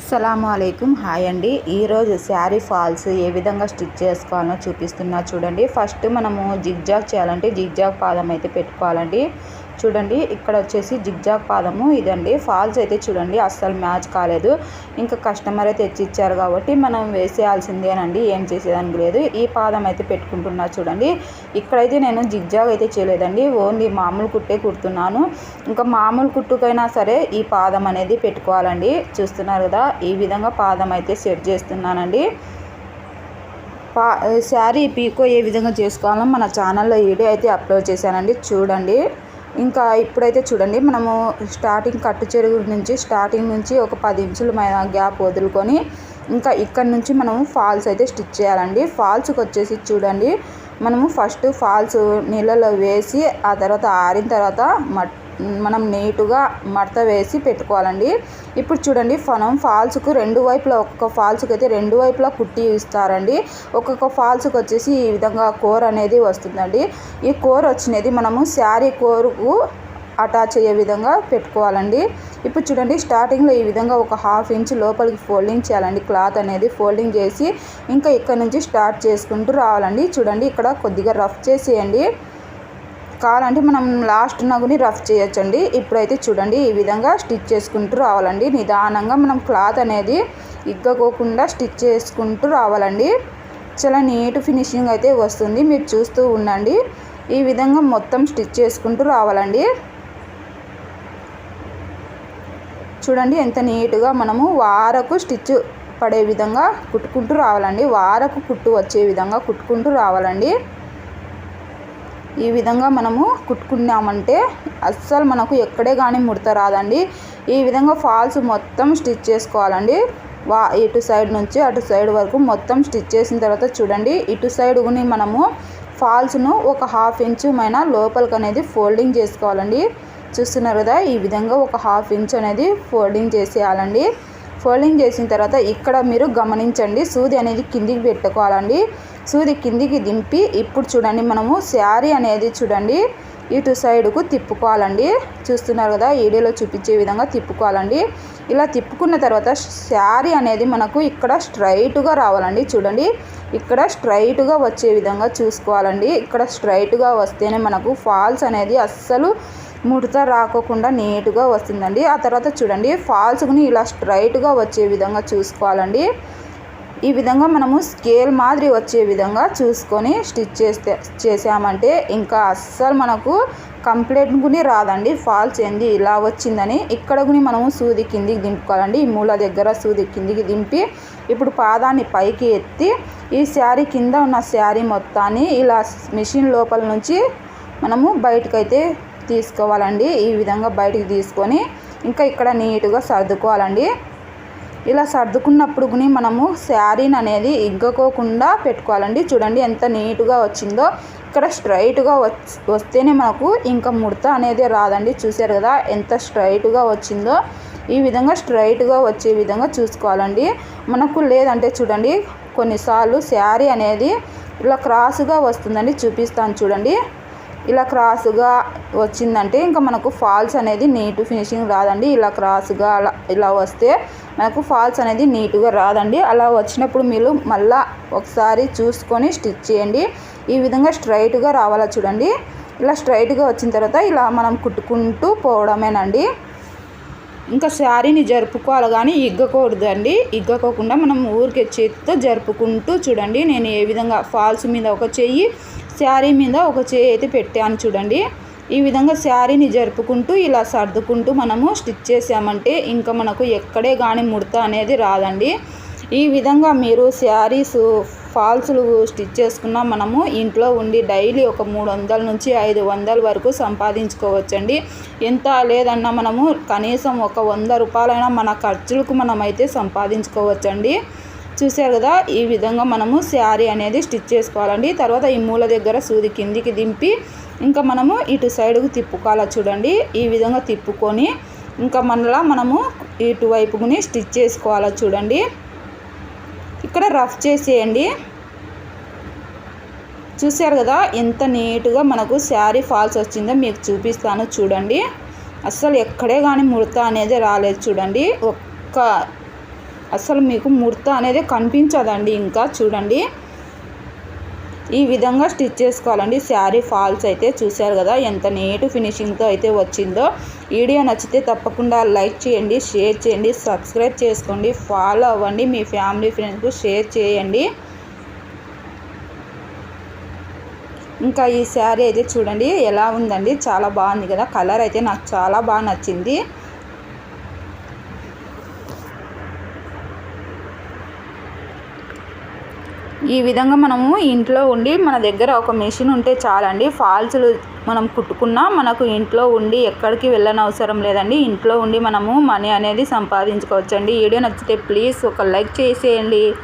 అస్సలం అయికం హాయ్ అండి. ఈరోజు శారీ ఫాల్స్ ఏ విధంగా స్టిచ్ చేసుకోవాలో చూపిస్తున్నా చూడండి. ఫస్ట్ మనము జిగ్జాగ్ చేయాలంటే జిగ్జాగ్ పాదం అయితే పెట్టుకోవాలండి. చూడండి ఇక్కడ వచ్చేసి జిగ్జాగ్ పాదము ఇదండి. ఫాల్స్ అయితే చూడండి అస్సలు మ్యాచ్ కాలేదు. ఇంకా కస్టమర్ అయితే తెచ్చిచ్చారు కాబట్టి మనం వేసేయాల్సిందేనండి ఏం చేసేదానికి లేదు. ఈ పాదం అయితే పెట్టుకుంటున్నా చూడండి. ఇక్కడైతే నేను జిగ్జాగ్ అయితే చేయలేదండి ఓన్లీ మామూలు కుట్టే కుడుతున్నాను. ఇంకా మామూలు కుట్టుకైనా సరే ఈ పాదం అనేది పెట్టుకోవాలండి. చూస్తున్నారు కదా ఈ విధంగా పాదం అయితే సెట్ చేస్తున్నానండి. పా శారీ పీకో ఏ విధంగా చేసుకోవాలో మన ఛానల్లో వీడియో అయితే అప్లోడ్ చేశానండి చూడండి. ఇంకా ఇప్పుడైతే చూడండి మనము స్టార్టింగ్ కట్టు చెరుగు నుంచి స్టార్టింగ్ నుంచి ఒక పది ఇంచుల గ్యాప్ వదులుకొని ఇంకా ఇక్కడ నుంచి మనము ఫాల్స్ అయితే స్టిచ్ చేయాలండి. ఫాల్స్కి వచ్చేసి చూడండి మనము ఫస్ట్ ఫాల్స్ నీళ్ళలో వేసి ఆ తర్వాత ఆరిన తర్వాత మట్ మనం నీటుగా మడత వేసి పెట్టుకోవాలండి. ఇప్పుడు చూడండి మనం ఫాల్స్కు రెండు వైపులా ఒక్కొక్క ఫాల్స్కి అయితే రెండు వైపులా కుట్టి ఇస్తారండి. ఒక్కొక్క ఫాల్స్కి వచ్చేసి ఈ విధంగా కోర్ అనేది వస్తుందండి. ఈ కోర్ వచ్చినది మనము శారీ కోరుకు అటాచ్ అయ్యే విధంగా పెట్టుకోవాలండి. ఇప్పుడు చూడండి స్టార్టింగ్లో ఈ విధంగా ఒక హాఫ్ ఇంచ్ లోపలికి ఫోల్డింగ్ చేయాలండి. క్లాత్ అనేది ఫోల్డింగ్ చేసి ఇంకా ఇక్కడ నుంచి స్టార్ట్ చేసుకుంటూ రావాలండి. చూడండి ఇక్కడ కొద్దిగా రఫ్ చేసేయండి. కావాలంటే మనం లాస్ట్ నగుని రఫ్ చేయొచ్చండి. ఇప్పుడైతే చూడండి ఈ విధంగా స్టిచ్ చేసుకుంటూ రావాలండి. నిదానంగా మనం క్లాత్ అనేది ఇగ్గకోకుండా స్టిచ్ చేసుకుంటూ రావాలండి. చాలా నీట్ ఫినిషింగ్ అయితే వస్తుంది. మీరు చూస్తూ ఉండండి. ఈ విధంగా మొత్తం స్టిచ్ చేసుకుంటూ రావాలండి. చూడండి ఎంత నీట్గా మనము వారకు స్టిచ్ పడే విధంగా కుట్టుకుంటూ రావాలండి. వారకు కుట్టు వచ్చే విధంగా కుట్టుకుంటూ రావాలండి. ఈ విధంగా మనము కుట్టుకున్నామంటే అస్సలు మనకు ఎక్కడే కానీ ముడత రాదండి. ఈ విధంగా ఫాల్స్ మొత్తం స్టిచ్ చేసుకోవాలండి. వా ఇటు సైడ్ నుంచి అటు సైడ్ వరకు మొత్తం స్టిచ్ చేసిన తర్వాత చూడండి. ఇటు సైడ్ మనము ఫాల్స్ను ఒక హాఫ్ ఇంచు మైన లోపలికి అనేది ఫోల్డింగ్ చేసుకోవాలండి. చూస్తున్నారు కదా ఈ విధంగా ఒక హాఫ్ ఇంచ్ అనేది ఫోల్డింగ్ చేసేయాలండి. ఫోల్డింగ్ చేసిన తర్వాత ఇక్కడ మీరు గమనించండి. సూది అనేది కిందికి పెట్టుకోవాలండి. సూది కిందికి దింపి ఇప్పుడు చూడండి మనము శారీ అనేది చూడండి ఇటు సైడ్కు తిప్పుకోవాలండి. చూస్తున్నారు కదా వీడియోలో చూపించే విధంగా తిప్పుకోవాలండి. ఇలా తిప్పుకున్న తర్వాత శారీ అనేది మనకు ఇక్కడ స్ట్రైట్గా రావాలండి. చూడండి ఇక్కడ స్ట్రైట్గా వచ్చే విధంగా చూసుకోవాలండి. ఇక్కడ స్ట్రైట్గా వస్తేనే మనకు ఫాల్స్ అనేది అస్సలు ముడత రాకోకుండా నీట్గా వస్తుందండి. ఆ తర్వాత చూడండి ఫాల్స్ని ఇలా స్ట్రైట్గా వచ్చే విధంగా చూసుకోవాలండి. ఈ విధంగా మనము స్కేల్ మాదిరి వచ్చే విధంగా చూసుకొని స్టిచ్ చేస్తే చేసామంటే ఇంకా అస్సలు మనకు కంప్లీట్ గుని రాదండి. ఫాల్స్ ఏంది? ఇలా వచ్చిందని ఇక్కడ గుని మనము సూది కిందికి దింపుకోవాలండి. ఈ మూల దగ్గర సూది కిందికి దింపి ఇప్పుడు పాదాన్ని పైకి ఎత్తి ఈ శారీ కింద ఉన్న శారీ మొత్తాన్ని ఇలా మిషన్ లోపల నుంచి మనము బయటకైతే తీసుకోవాలండి. ఈ విధంగా బయటికి తీసుకొని ఇంకా ఇక్కడ నీట్గా సర్దుకోవాలండి. ఇలా సర్దుకున్నప్పుడు గుని మనము శారీని అనేది ఇగ్గకోకుండా పెట్టుకోవాలండి. చూడండి ఎంత నీట్గా వచ్చిందో. ఇక్కడ స్ట్రైట్గా వస్తేనే మనకు ఇంకా ముడత అనేది రాదండి. చూసారు కదా ఎంత స్ట్రైట్గా వచ్చిందో. ఈ విధంగా స్ట్రైట్గా వచ్చే విధంగా చూసుకోవాలండి. మనకు లేదంటే చూడండి కొన్నిసార్లు శారీ అనేది ఇలా క్రాస్గా వస్తుందండి. చూపిస్తాను చూడండి. ఇలా క్రాస్గా వచ్చిందంటే ఇంకా మనకు ఫాల్స్ అనేది నీట్ ఫినిషింగ్ రాదండి. ఇలా క్రాస్గా అలా ఇలా వస్తే మనకు ఫాల్స్ అనేది నీట్గా రాదండి. అలా వచ్చినప్పుడు మీరు మళ్ళా ఒకసారి చూసుకొని స్టిచ్ చేయండి. ఈ విధంగా స్ట్రైట్గా రావాలా చూడండి. ఇలా స్ట్రైట్గా వచ్చిన తర్వాత ఇలా మనం కుట్టుకుంటూ పోవడమేనండి. ఇంకా శారీని జరుపుకోవాలి కానీ ఇగ్గకూడదండి. ఇగ్గకోకుండా మనం ఊరికే చేతితో జరుపుకుంటూ చూడండి. నేను ఏ విధంగా ఫాల్స్ మీద ఒక చెయ్యి శారీ మీద ఒక చేయి అయితే పెట్టాను చూడండి. ఈ విధంగా శారీని జరుపుకుంటూ ఇలా సర్దుకుంటూ మనము స్టిచ్ చేసామంటే ఇంకా మనకు ఎక్కడే కానీ ముడత అనేది రాదండి. ఈ విధంగా మీరు శారీస్ ఫాల్స్లు స్టిచ్ చేసుకున్న మనము ఇంట్లో ఉండి డైలీ ఒక మూడు వందల నుంచి ఐదు వందల వరకు సంపాదించుకోవచ్చండి. ఎంత లేదన్నా మనము కనీసం ఒక వంద రూపాయలైనా మన ఖర్చులకు మనమైతే సంపాదించుకోవచ్చండి. చూసారు కదా ఈ విధంగా మనము శారీ అనేది స్టిచ్ చేసుకోవాలండి. తర్వాత ఈ మూల దగ్గర సూది కిందికి దింపి ఇంకా మనము ఇటు సైడ్కు తిప్పుకోవాలా చూడండి. ఈ విధంగా తిప్పుకొని ఇంకా మనలా మనము ఇటువైపుకుని స్టిచ్ చేసుకోవాలా చూడండి. ఇక్కడ రఫ్ చేసేయండి. చూసారు కదా ఎంత నీట్గా మనకు శారీ ఫాల్స్ వచ్చిందో మీకు చూపిస్తాను చూడండి. అస్సలు ఎక్కడే కానీ ముడత అనేది రాలేదు చూడండి. ఒక్క అసలు మీకు ముడత అనేది కనిపించదండి. ఇంకా చూడండి. ఈ విధంగా స్టిచ్ చేసుకోవాలండి. శారీ ఫాల్స్ అయితే చూశారు కదా ఎంత నీట్ ఫినిషింగ్తో అయితే వచ్చిందో. వీడియో నచ్చితే తప్పకుండా లైక్ చేయండి షేర్ చేయండి సబ్స్క్రైబ్ చేసుకోండి ఫాలో అవ్వండి మీ ఫ్యామిలీ ఫ్రెండ్స్కు షేర్ చేయండి. ఇంకా ఈ శారీ అయితే చూడండి ఎలా ఉందండి? చాలా బాగుంది కదా కలర్ అయితే నాకు చాలా బాగా నచ్చింది. ఈ విధంగా మనము ఇంట్లో ఉండి మన దగ్గర ఒక మెషిన్ ఉంటే చాలండి. ఫాల్స్లు మనం కుట్టుకున్నా మనకు ఇంట్లో ఉండి ఎక్కడికి వెళ్ళని అవసరం లేదండి. ఇంట్లో ఉండి మనము మనీ అనేది సంపాదించుకోవచ్చండి. వీడియో నచ్చితే ప్లీజ్ ఒక లైక్ చేసేయండి.